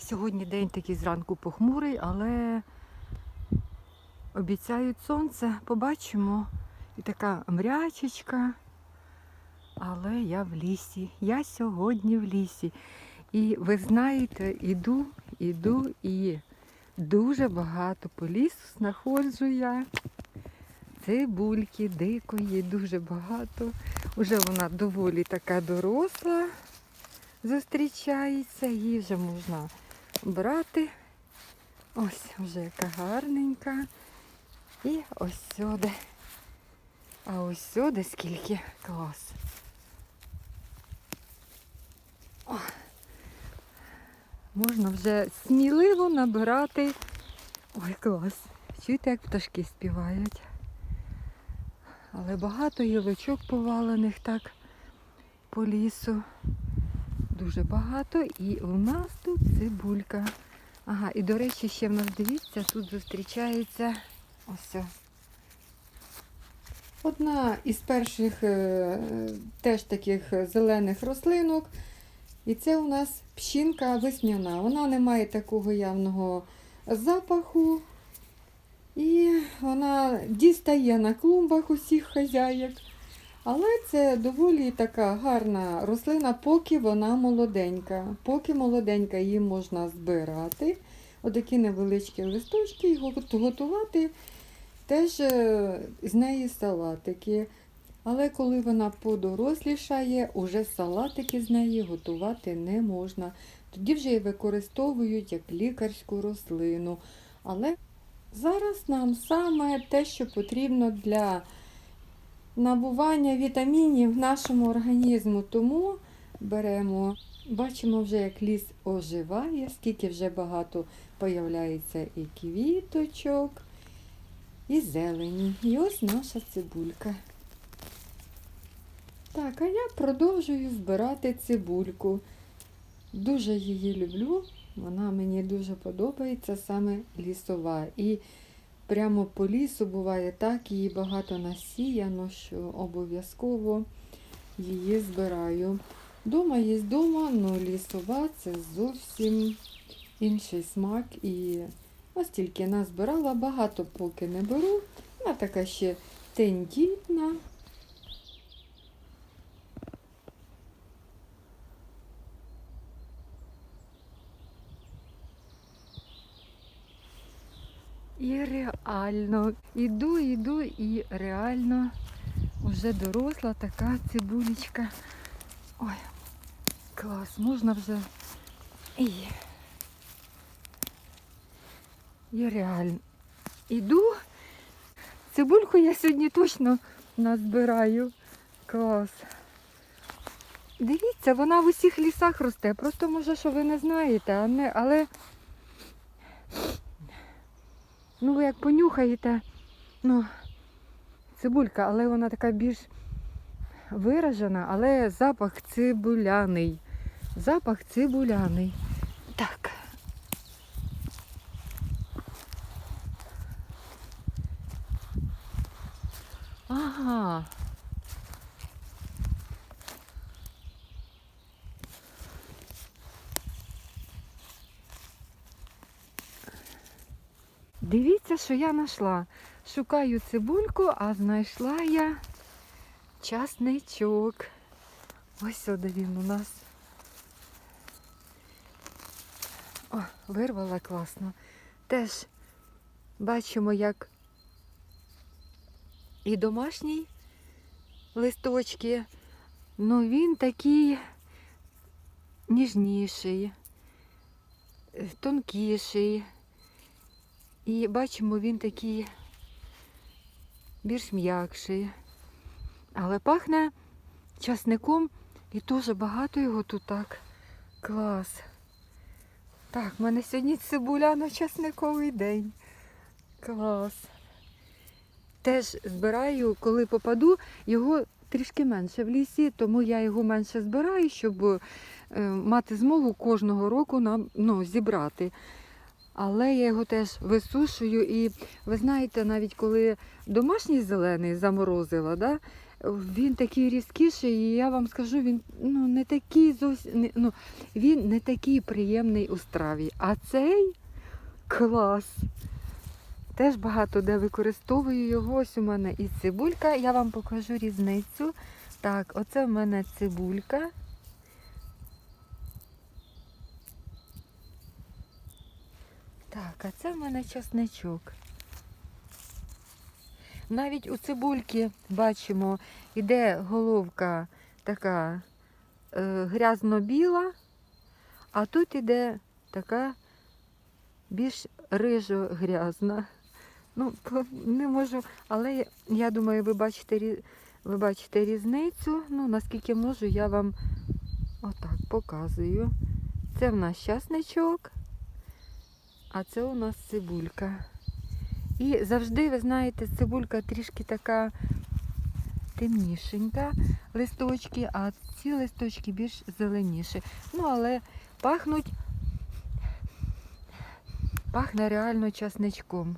Сьогодні день такий зранку похмурий, але обіцяють сонце. Побачимо. І така мрячечка. Але я в лісі. Я сьогодні в лісі. І ви знаєте, іду, іду і дуже багато по лісу знаходжу я. Цибульки, дикої, дуже багато. Уже вона доволі така доросла зустрічається, її вже можна брати. Ось вже яка гарненька. І ось сюди. А ось сюди скільки клас. О, можна вже сміливо набирати. Ой, клас. Чуєте, як пташки співають. Але багато гілочок повалених так по лісу. Дуже багато. І у нас тут цибулька. Ага, і до речі, ще в нас дивіться, тут зустрічається ось. Одна із перших е, теж таких зелених рослинок. І це у нас пщінка весняна. Вона не має такого явного запаху. І вона дістає на клумбах усіх хазяїк. Але це доволі така гарна рослина, поки вона молоденька. Поки молоденька її можна збирати. Отакі невеличкі листочки і готувати теж е, з неї салатики. Але коли вона подорослішає, уже салатики з неї готувати не можна. Тоді вже її використовують як лікарську рослину. Але зараз нам саме те, що потрібно для набування вітамінів нашому організму. Тому беремо, бачимо вже, як ліс оживає, скільки вже багато появляється і квіточок, і зелені. І ось наша цибулька. Так, а я продовжую збирати цибульку. Дуже її люблю. Вона мені дуже подобається, саме лісова. І прямо по лісу буває так, її багато насіяно, що обов'язково її збираю. Дома є дома, але лісова це зовсім інший смак. І ось тільки назбирала, багато поки не беру. Вона така ще тендітна. І реально іду, іду, і реально вже доросла така цибулечка. Ой, клас, можна вже. І, і реально. Іду. Цибульку я сьогодні точно назбираю. Клас. Дивіться, вона в усіх лісах росте. Просто може, що ви не знаєте, а не, але Ну, ви як понюхаєте, ну, цибулька, але вона така більш виражена, але запах цибуляний. Запах цибуляний. Так. Ага. Дивіться, що я знайшла. Шукаю цибульку, а знайшла я часничок. Ось сюди він у нас. О, вирвала класно. Теж бачимо, як і домашній листочки, ну він такий ніжніший, тонкіший. І бачимо, він такий більш м'якший. Але пахне часником і дуже багато його тут так. Клас. Так, в мене сьогодні цибуляно-часниковий день. Клас. Теж збираю, коли попаду, його трішки менше в лісі, тому я його менше збираю, щоб е, мати змогу кожного року нам, ну, зібрати. Але я його теж висушую і ви знаєте, навіть коли домашній зелений заморозила, да, він такий різкіший, і я вам скажу, він ну, не такий зовсім, ну, він не такий приємний у страві. А цей клас. Теж багато де використовую його. Ось у мене і цибулька. Я вам покажу різницю. Так, оце в мене цибулька. Так, а це в мене часничок. Навіть у цибульки бачимо, іде головка така е, грязно-біла, а тут іде така більш рижо-грязна. Ну, не можу, але я- думаю, ви бачите, ви бачите різницю. Ну, наскільки можу, я вам отак показую. Це в нас часничок, а це у нас цибулька. І завжди, ви знаєте, цибулька трішки така темнішенька листочки, а ці листочки більш зеленіші. Ну, але пахнуть, пахне реально часничком.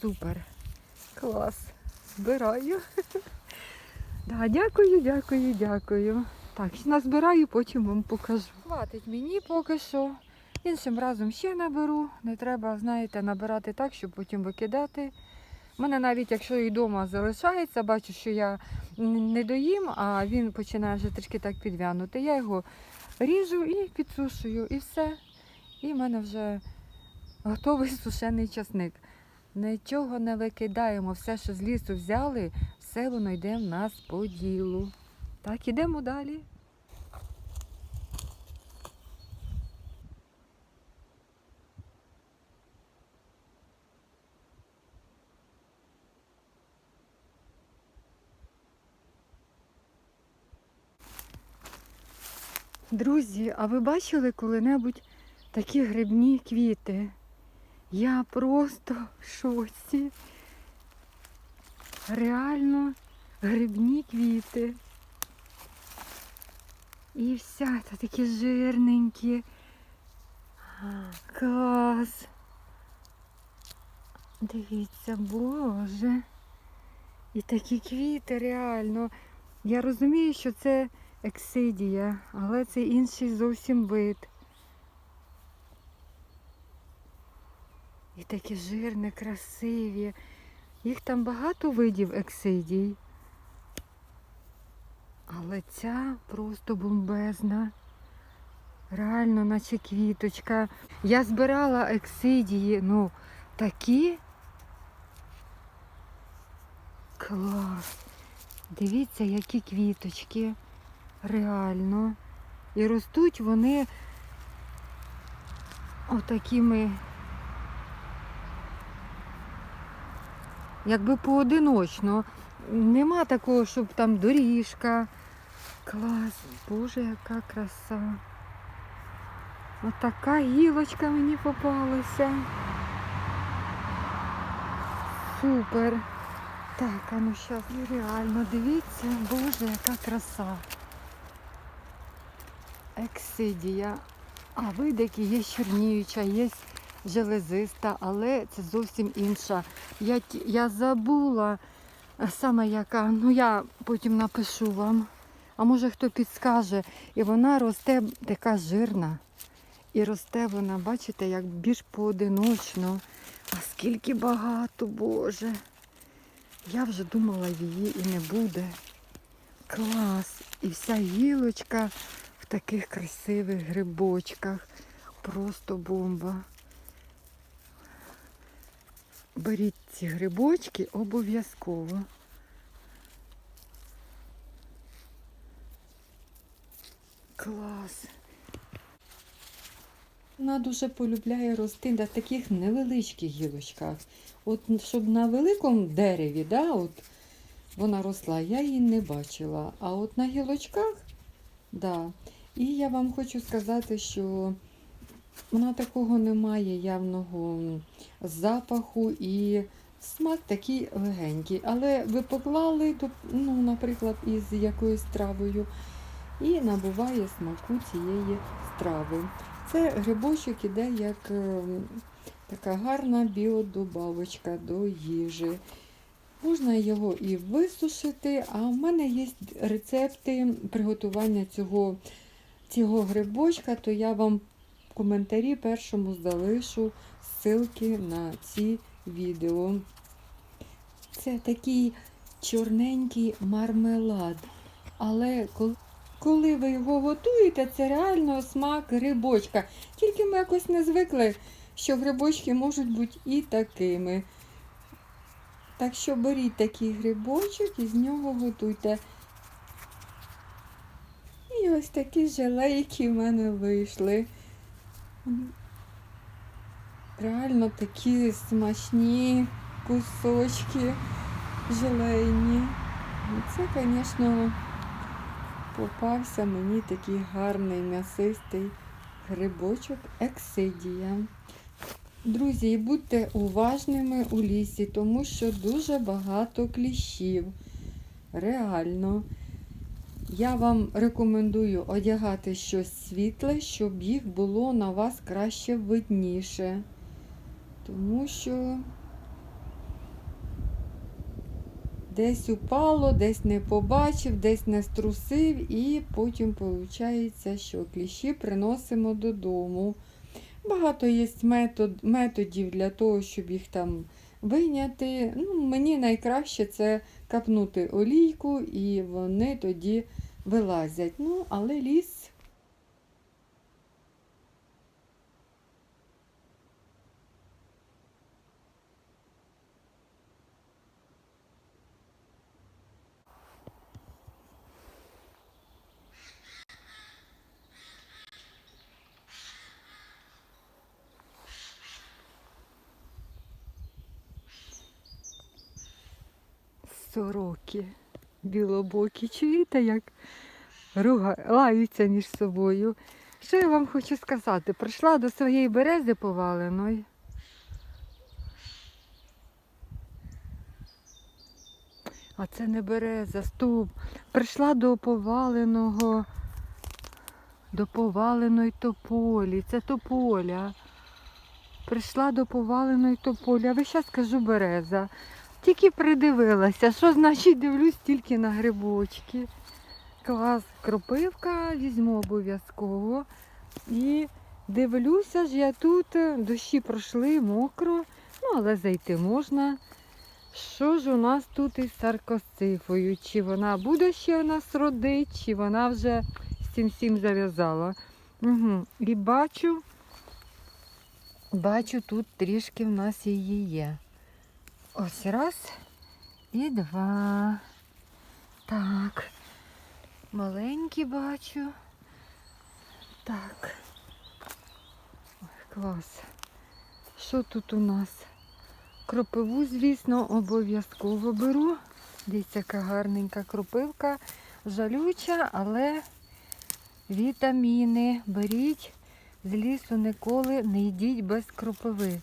Супер. Клас. Збираю. Да, дякую, дякую, дякую. Так, назбираю, потім вам покажу. Хватить мені поки що. Іншим разом ще наберу. Не треба, знаєте, набирати так, щоб потім викидати. У мене навіть якщо і вдома залишається, бачу, що я не доїм, а він починає вже трішки так підвянути. Я його ріжу і підсушую, і все. І в мене вже готовий сушений часник. Нічого не викидаємо, все, що з лісу взяли, все воно йде в нас по ділу. Так, ідемо далі. Друзі, а ви бачили коли-небудь такі грибні квіти? Я просто в шоці. Реально грибні квіти. І вся це такі жирненькі. Клас. Дивіться, Боже. І такі квіти реально. Я розумію, що це ексидія, але це інший зовсім вид. І такі жирні, красиві. Їх там багато видів ексидій. Але ця просто бомбезна. Реально, наче квіточка. Я збирала ексидії, ну, такі. Клас. Дивіться, які квіточки. Реально. І ростуть вони отакими, якби поодиночно. Нема такого, щоб там доріжка. Клас, боже, яка краса. Отака гілочка мені попалася. Супер. Так, а ну зараз реально дивіться, боже, яка краса. Ексидія. А видики є чорніюча, є железиста, але це зовсім інша. Я, я забула е, саме яка, ну я потім напишу вам. А може хто підскаже. І вона росте така жирна. І росте вона, бачите, як більш поодиночно. А скільки багато, Боже. Я вже думала, її і не буде. Клас. І вся гілочка в таких красивих грибочках. Просто бомба. Беріть ці грибочки обов'язково. Клас. Вона дуже полюбляє рости на таких невеличких гілочках. От щоб на великому дереві, да, от вона росла, я її не бачила. А от на гілочках, да. І я вам хочу сказати, що вона такого не має явного запаху і смак такий легенький. Але ви поклали, ну, наприклад, із якоюсь травою і набуває смаку цієї страви. Це грибочок іде як ем, така гарна біодобавочка до їжі. Можна його і висушити, а в мене є рецепти приготування цього, цього грибочка, то я вам в коментарі першому залишу ссылки на ці відео. Це такий чорненький мармелад. Але коли, ви його готуєте, це реально смак грибочка. Тільки ми якось не звикли, що грибочки можуть бути і такими. Так що беріть такий грибочок і з нього готуйте. І ось такі желейки в мене вийшли. Реально такі смачні кусочки желейні. Це, звісно, попався мені такий гарний м'ясистий грибочок ексидія. Друзі, і будьте уважними у лісі, тому що дуже багато кліщів. Реально. Я вам рекомендую одягати щось світле, щоб їх було на вас краще видніше. Тому що десь упало, десь не побачив, десь не струсив, і потім виходить, що кліщі приносимо додому. Багато є метод, методів для того, щоб їх там вийняти. Ну, мені найкраще це капнути олійку, і вони тоді вилазять. Ну, але ліс. Сороки білобокі. Чуєте, як руга... лаються між собою. Що я вам хочу сказати? Прийшла до своєї берези поваленої. А це не береза, стоп. Прийшла до поваленого, до поваленої тополі. Це тополя. Прийшла до поваленої тополі. А ви зараз кажу береза. Тільки придивилася, що значить дивлюсь тільки на грибочки. Клас, кропивка візьму обов'язково. І дивлюся ж я тут, дощі пройшли мокро, ну але зайти можна. Що ж у нас тут із саркосифою? Чи вона буде ще в нас родить, чи вона вже цим всім зав'язала. Угу. І бачу, бачу, тут трішки в нас її є. Ось раз і два. Так. Маленькі бачу. Так. Ой, клас. Що тут у нас? Кропиву, звісно, обов'язково беру. Дивіться, яка гарненька кропивка. Жалюча, але вітаміни беріть. З лісу ніколи не йдіть без кропиви.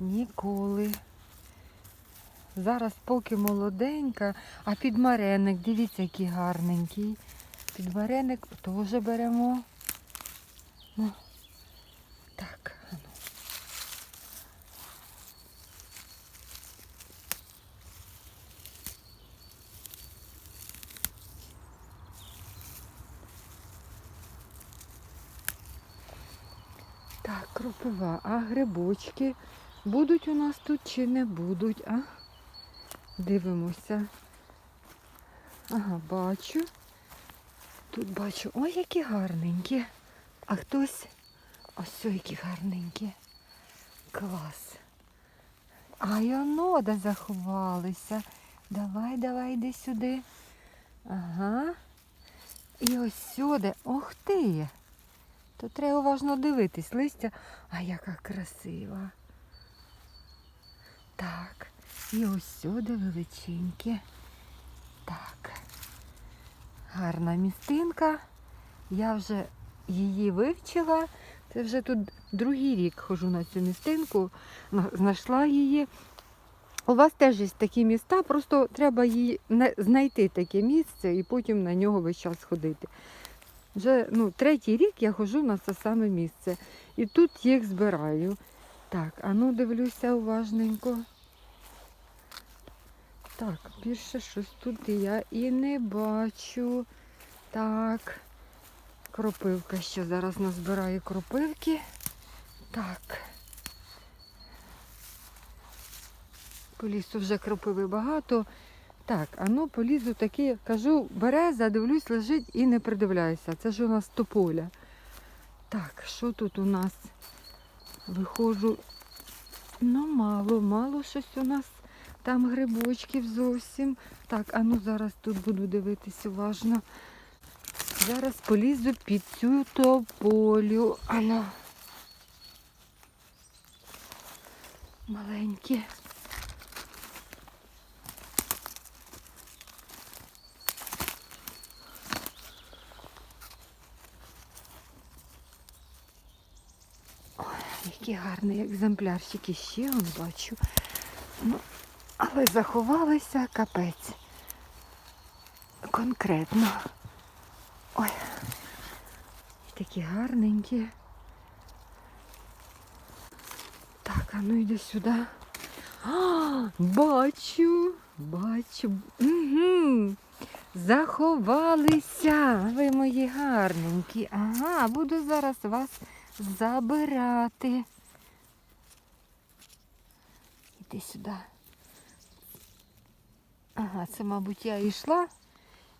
Ніколи. Зараз поки молоденька, а підмареник, дивіться, який гарненький. Підмареник теж беремо. Ну, так. Так, кропива, а грибочки будуть у нас тут чи не будуть, а? Дивимося. Ага, бачу. Тут бачу. Ой, які гарненькі. А хтось ось які гарненькі. Клас. А й оно де заховалися. Давай, давай, йди сюди. Ага. І ось сюди. Ох ти. То треба уважно дивитись. Листя. А яка красива. Так. І ось сюди величеньке. Так. Гарна містинка. Я вже її вивчила. Це вже тут другий рік хожу на цю містинку. Знайшла її. У вас теж є такі міста, просто треба її знайти таке місце і потім на нього весь час ходити. Вже ну, третій рік я ходжу на це саме місце. І тут їх збираю. Так, а ну дивлюся уважненько. Так, більше щось тут я і не бачу. Так. Кропивка ще зараз назбираю кропивки. Так. По лісу вже кропиви багато. Так, а ну полізу таки, кажу, береза, дивлюсь, лежить і не придивляюся. Це ж у нас тополя. Так, що тут у нас? Виходжу. Ну, мало, мало щось у нас. Там грибочків зовсім. Так, а ну зараз тут буду дивитись уважно. Зараз полізу під цю тополю. Ано. Маленькі. Ой, який гарний екземплярчик. Ще он бачу. Ну, але заховалися капець. Конкретно. Ой, такі гарненькі. Так, а ну йди сюди. А, бачу, бачу. Угу. Заховалися. Ви мої гарненькі. Ага, буду зараз вас забирати. Іди сюди. Ага, це, мабуть, я йшла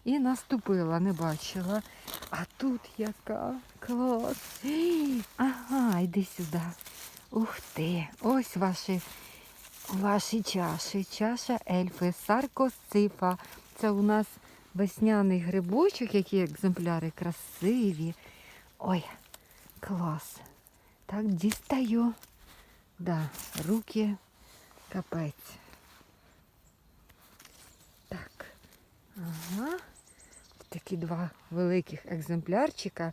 і наступила, не бачила. А тут яка клас. Ага, йди сюди. Ух ти, ось ваші, ваші чаші. Чаша ельфи, саркосцифа. Це у нас весняний грибочок, які екземпляри красиві. Ой, клас. Так, дістаю. Да, руки капець. Ага. Такі два великих екземплярчика.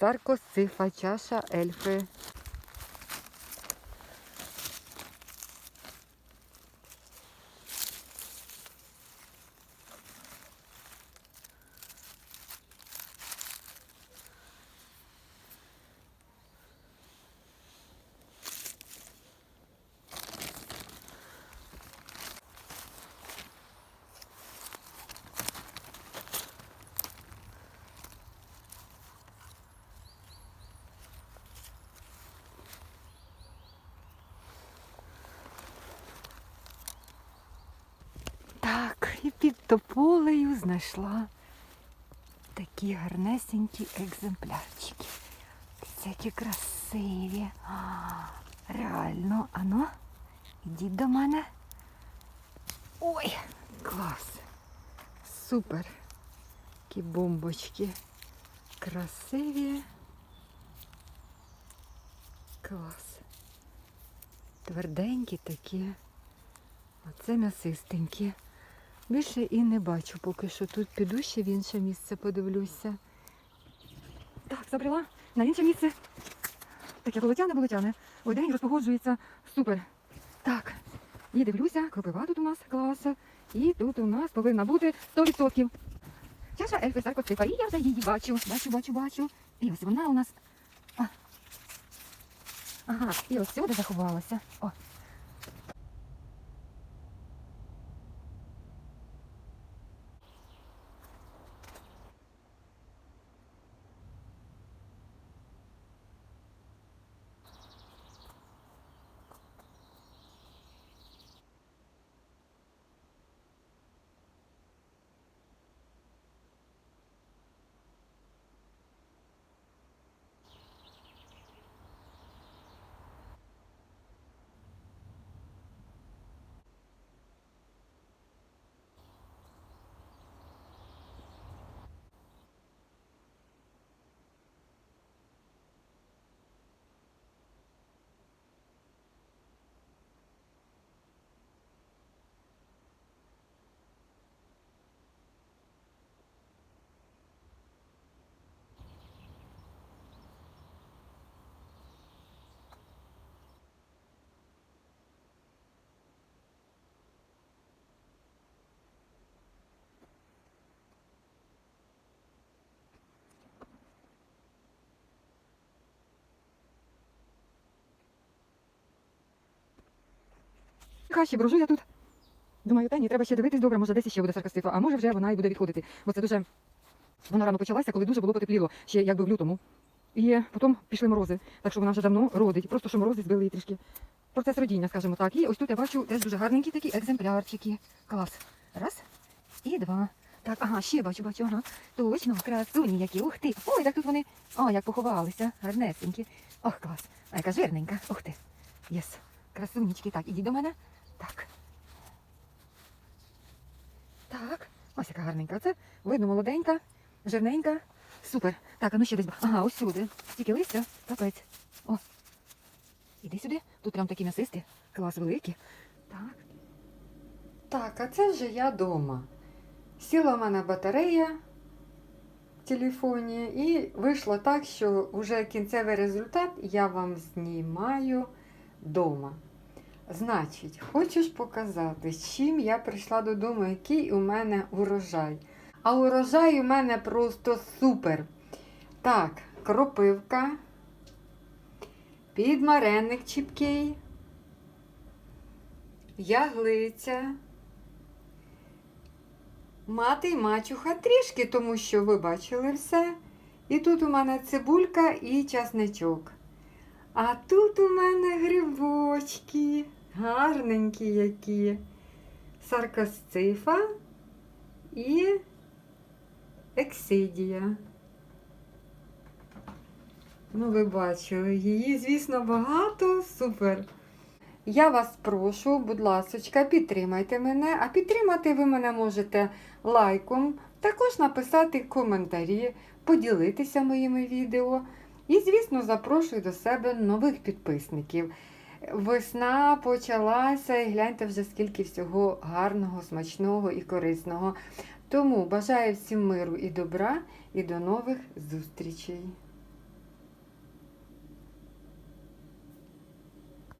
Саркосифа чаша ельфи. Так, і під тополею знайшла такі гарнесенькі екземплярчики. Дивіться, які красиві. А, реально, ано, ідіть до мене. Ой, клас. Супер. Такі бомбочки. Красиві. Клас. Тверденькі такі. Оце м'ясистенькі. Більше і не бачу поки що. Тут піду ще в інше місце подивлюся. Так, забрела на інше місце. Таке болотяне, болотяне. Ой, день розпогоджується. Супер. Так. І дивлюся, кропива тут у нас класа. І тут у нас повинна бути 100%. Чаша ельфи саркоцифа. І я вже її бачу. Бачу, бачу, бачу. І ось вона у нас. А. Ага, і ось сюди заховалася. О, Краще брожу я тут. Думаю, та ні, треба ще дивитись добре, може десь ще буде саркастифа, а може вже вона і буде відходити. Бо це дуже. Вона рано почалася, коли дуже було потепліло, ще якби в лютому. І потім пішли морози. Так що вона вже давно родить. Просто що морози збили її трішки. Процес родіння, скажімо так. І ось тут я бачу теж дуже гарненькі такі екземплярчики. Клас. Раз. І два. Так, ага, ще бачу, бачу, ага. Точно, красуні які. Ух ти. Ой, так тут вони. О, як поховалися. Гарнесенькі. Ох, клас. А яка жирненька. Ух ти. Єс. Красунечки. Так, ідіть до мене. Так. Так. Ось яка гарненька. Це видно молоденька, жирненька. Супер. Так, а ну ще десь. Ага, ось сюди. Стільки листя. Капець. О. Іди сюди. Тут прям такі м'ясисті. Клас великий. Так. Так, а це вже я вдома. Сіла в мене батарея в телефоні і вийшло так, що вже кінцевий результат я вам знімаю вдома. Значить, хочу ж показати, з чим я прийшла додому, який у мене урожай. А урожай у мене просто супер. Так, кропивка, підмаренник чіпкий, яглиця. Мати й мачуха трішки, тому що ви бачили все. І тут у мене цибулька і часничок. А тут у мене грибочки, гарненькі які. Саркасцифа і ексидія. Ну, ви бачили, її, звісно, багато, супер. Я вас прошу, будь ласочка, підтримайте мене, а підтримати ви мене можете лайком, також написати коментарі, поділитися моїми відео. І, звісно, запрошую до себе нових підписників. Весна почалася, і гляньте вже скільки всього гарного, смачного і корисного. Тому бажаю всім миру і добра, і до нових зустрічей!